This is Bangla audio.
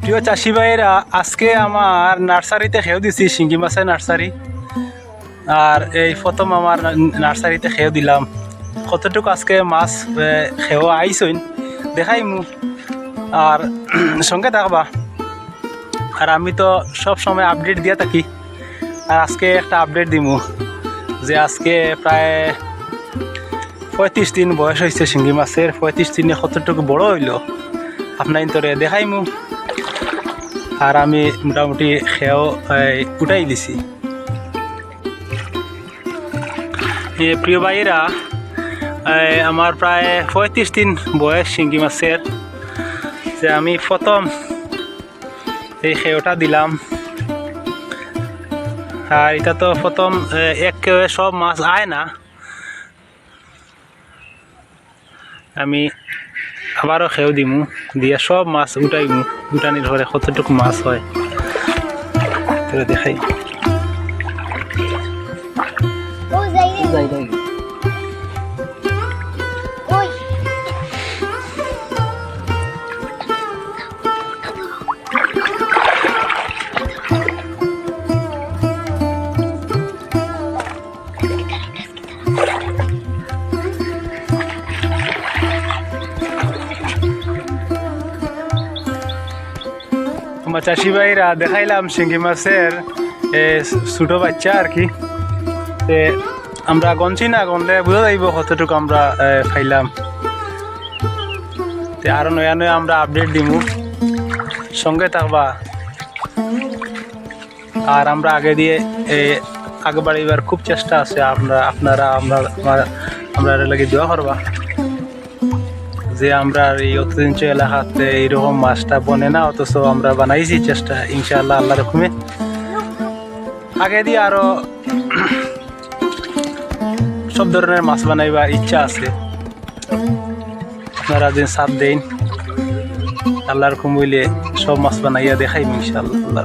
প্রিয় চাষি ভাইয়েরা আজকে আমার নার্সারিতে খেয়েও দিছি শিঙ্গি মাছের নার্সারি আর এই প্রথম আমার নার্সারিতে খেয়েও দিলাম কতটুকু আজকে মাছ খেয়েও আইসইন দেখাই মু আর সঙ্গে থাকবা আর আমি তো সব সময় আপডেট দিয়ে থাকি আর আজকে একটা আপডেট দিমু যে আজকে প্রায় পঁয়ত্রিশ দিন বয়স হয়েছে শিঙ্গি মাছের, পঁয়ত্রিশ দিনে কতটুকু বড় হইল? আপনার তোরে দেখাইমু। আর আমি মোটামুটি খেয়েও উঠাই দিছি। প্রিয় ভাইয়েরা আমার প্রায় পঁয়ত্রিশ দিন বয়স শিঙ্গি মাছের। যে আমি প্রথম এই খেয়েটা দিলাম। আর এটা তো প্রথম এক কেউ সব মাছ আয় না। আমি আবারও খেয়েও দিমু দিয়ে সব মাছ উঠাইমু উঠানির ঘরে কতটুকু মাছ হয়। দেখাই। আমার চাষি ভাইরা দেখাইলাম শিঙ্গি মাছের ছোটো বাচ্চা আর কি। আমরা গনছি না, গনলে বুঝা যাইব কতটুকু আমরা খাইলাম। তে আরও নয়া নয়া আমরা আপডেট দিমু। সঙ্গে থাকবা। আর আমরা আগে দিয়ে আগে বাড়িবার খুব চেষ্টা আছে আপনারা, আমরা, আমার, আমরা লাগে দোয়া করবা। যে আমরা এই অত্যন্ত এলাকাতে এইরকম মাছটা বনে না, অথচ আমরা বানাইছি চেষ্টা, ইনশাআল্লাহ আল্লাহ রকমে আগে দিয়ে আরও সব ধরনের মাছ বানাইবার ইচ্ছা আছে। আপনারা দিন সাথ দেন, আল্লাহর রকম সব মাছ বানাইয়া দেখাইম ইনশাআল্লাহ। আল্লাহ